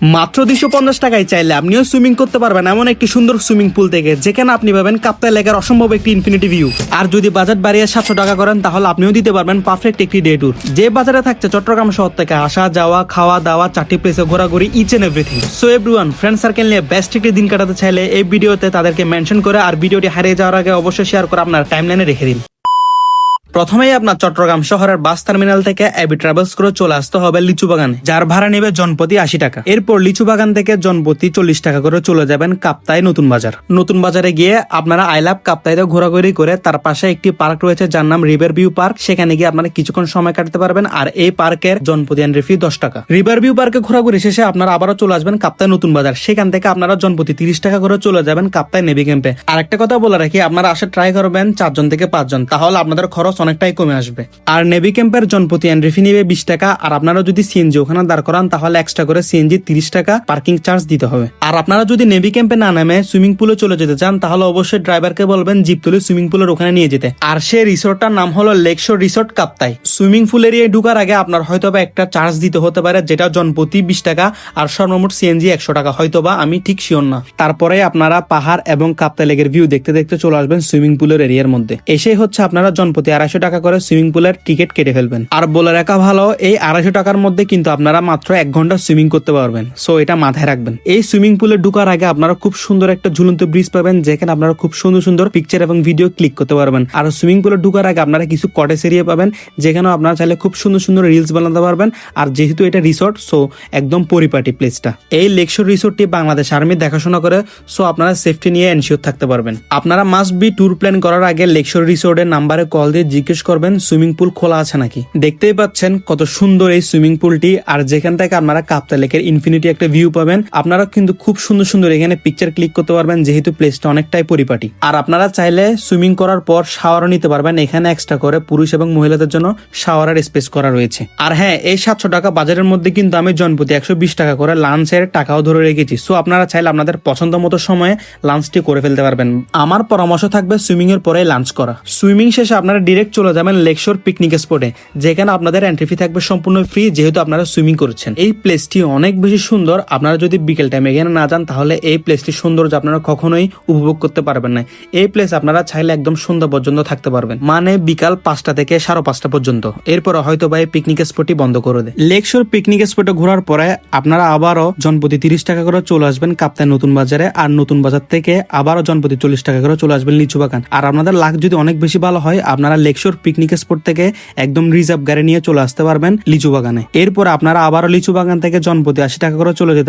মাত্র দুশো পঞ্চাশ টাকায় চাইলে আপনিও সুইমিং করতে পারবেন এমন একটি সুন্দর সুইমিং পুল থেকে, যেখানে আপনি পাবেন কাপ্তা এলাকার অসম্ভব একটি ইনফিনিটি ভিউ আর যদি বাজেট বাড়িয়ে সাতশো টাকা করেন, তাহলে আপনিও দিতে পারবেন পারফেক্ট একটি ডে ট্যুর যে বাজারে থাকছে চট্টগ্রাম শহর থেকে আসা, যাওয়া, খাওয়া, দাওয়া, চারটি প্লেসে ঘোরাঘুরি each and everything so everyone friend circle নিয়ে বেস্ট একটি দিন কাটাতে চাইলে এই ভিডিওতে তাদেরকে মেনশন করে আর ভিডিওটি হারিয়ে যাওয়ার আগে অবশ্যই শেয়ার করে আপনার টাইমলাইনে রেখে দিন। প্রথমেই আপনার চট্টগ্রাম শহরের বাস টার্মিনাল থেকে অ্যাবি ট্রাভেলস করে চলে আসতে হবে লিচু বাগানে, যার ভাড়া নেবে জনপতি আশি টাকা। এরপর লিচু বাগান থেকে জনপতি চল্লিশ টাকা করে চলে যাবেন কাপ্তাই নতুন বাজার। নতুন বাজারে গিয়ে আপনারা আই লাভ কাপ্তাইতে ঘোরাঘুরি করে তার পাশে একটি পার্ক রয়েছে যার নাম রিভার ভিউ পার্ক। সেখানে গিয়ে আপনারা কিছুক্ষণ সময় কাটাতে পারবেন আর এই পার্কের জনপতি এন্ট্রি ফি দশ টাকা। রিভার ভিউ পার্কে ঘোরাঘুরি শেষে আপনারা আবারও চলে আসবেন কাপ্তাই নতুন বাজার। সেখান থেকে আপনারা জনপতি তিরিশ টাকা করে চলে যাবেন কাপ্তাই নেভি ক্যাম্পে। আর একটা কথা বলে রাখি, আপনারা আসে ট্রাই করবেন চারজন থেকে পাঁচজন, তাহলে আপনাদের খরচ অনেকটাই কমে আসবে। আর নেভি ক্যাম্পের জনপ্রতি এন্ট্রি ফি নিবে বিশ টাকা, আর আপনারা যদি সিএনজি ওখানে দাঁড় করান, তাহলে এক্সট্রা করে সিএনজি তিরিশ টাকা পার্কিং চার্জ দিতে হবে। আর আপনারা যদি নেভি ক্যাম্পে না নামে সুইমিং পুলে চলে যেতে চান, তাহলে অবশ্যই ড্রাইভারকে বলবেন জিপ তুলে সুইমিং পুলের ওখানে নিয়ে যেতে। আর সেই রিসোর্টটার নাম হলো lakeshore resort Kaptai swimming pool এরিয়ায় ঢুকার আগে আপনার হয়তো বা একটা চার্জ দিতে হতে পারে, যেটা জনপ্রতি বিশ টাকা, আর সর্বমোট সিএনজি একশো টাকা। হয়তোবা আমি ঠিক শিওর না। তারপরে আপনারা পাহাড় এবং কাপ্তাই লেকের ভিউ দেখতে দেখতে চলে আসবেন সুইমিং পুলের এরিয়ার মধ্যে। এসেই হচ্ছে আপনারা জনপ্রতি আড়াইশো টাকা করে সুইমিং পুলের টিকিট কেটে ফেলবেন। আর বলে রাখা ভালো, এই আড়াইশো টাকার মধ্যে কিন্তু আপনারা মাত্র এক ঘণ্টা সুইমিং করতে পারবেন। সো, এটা মাথায় রাখবেন। এই সুইমিং পুলে ঢুকার আগে আপনারা খুব সুন্দর একটা ঝুলন্ত ব্রিজ পাবেন, যেখানে আপনারা খুব সুন্দর সুন্দর পিকচার এবং ভিডিও ক্লিক করতে পারবেন। আর সুইমিং পুলে ঢুকার আগে আপনারা কিছু কটেজ এরিয়া পাবেন যেখানে আপনারা চাইলে খুব সুন্দর সুন্দর রিলস বানাতে পারবেন। আর যেহেতু এটা রিসোর্ট সো একদম পরিপাটি প্লেসটা এই লেকশোর রিসোর্টটি বাংলাদেশ আর্মি দেখাশোনা করে, সো আপনারা সেফটি নিয়ে এনশিওর থাকতে পারবেন। আপনারা মাস্ট বি ট্যুর প্ল্যান করার আগে লেকশোর রিসোর্টের নাম্বারে কল দিয়ে জিজ্ঞেস করবেন, সুইমিং পুল খোলা আছে নাকি? দেখতেই পাচ্ছেন কত সুন্দর এই সুইমিং পুলটি, আর যেখান থেকে আপনারা কাপ্তা লেকের ইনফিনিটি একটা ভিউ পাবেন আপনারা কিন্তু খুব সুন্দর সুন্দর এখানে পিকচার ক্লিক করতে পারবেন, যেহেতু প্লেসটা অনেকটাই পরিপাটি। আর আপনারা চাইলে সুইমিং করার পর শাওয়ারও নিতে পারবেন, এখানে এক্সট্রা করে পুরুষ এবং মহিলাদের জন্য শাওয়ারের স্পেস করা রয়েছে। আর হ্যাঁ এই সাতশো টাকা বাজারের মধ্যে কিন্তু আমি জনপ্রতি একশো বিশ টাকা করে লাঞ্চের টাকাও ধরে রেখেছি। সো আপনারা চাইলে আপনাদের পছন্দ মতো সময়ে লাঞ্চটি করে ফেলতে পারবেন। আমার পরামর্শ থাকবে সুইমিং এর পরে লাঞ্চ করা। সুইমিং শেষে আপনারা ডিরেক্ট চলে যাবেন লেকশোর পিকনিক স্পটে যেখানে আপনাদের এন্ট্রি ফি থাকবে সম্পূর্ণ ফ্রি যেহেতু আপনারা সুইমিং করছেন। এই প্লেসটি অনেক বেশি সুন্দর, আপনারা যদি বিকেল টাইমে এখানে না যান, তাহলে এই প্লেসটি সৌন্দর্য আপনারা কখনোই উপভোগ করতে পারবেন না। এই প্লেস আপনারা চাইলে একদম সন্ধ্যা পর্যন্ত থাকতে পারবেন মানে বিকাল পাঁচটা থেকে সাড়ে পাঁচটা পর্যন্ত। এরপর হয়তো বা এই পিকনিক স্পটটি বন্ধ করে দেয়। লেকশোর পিকনিক স্পটে ঘোরার পরে আপনারা আবারও জনপ্রতি তিরিশ টাকা করে চলে আসবেন কাপ্তাই নতুন বাজারে, আর নতুন বাজার থেকে আবারও জনপ্রতি চল্লিশ টাকা করে চলে আসবেন লিচু বাগান আর আপনাদের লাখ যদি অনেক বেশি ভালো হয়, আপনারা লেকশোর পিকনিক স্পট থেকে একদম রিজার্ভ গাড়ি নিয়ে চলে আসতে পারবেন লিচু বাগানে। এরপর আপনারা আবারও লিচু বাগান থেকে জনপতি আশি টাকা করে চলে যেতে